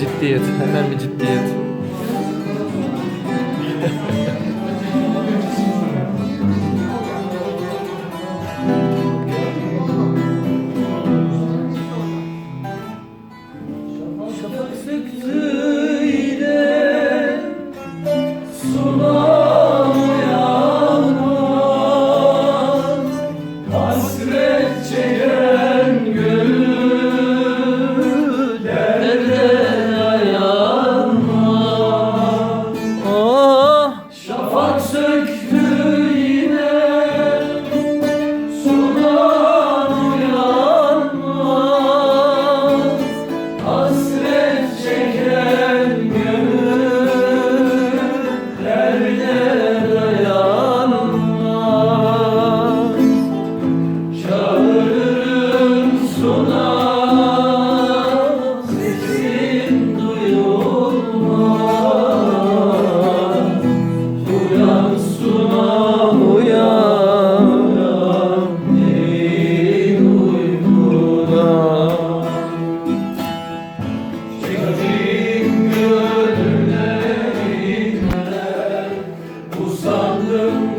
ciddiyet. Hemen bir ciddiyet. sandım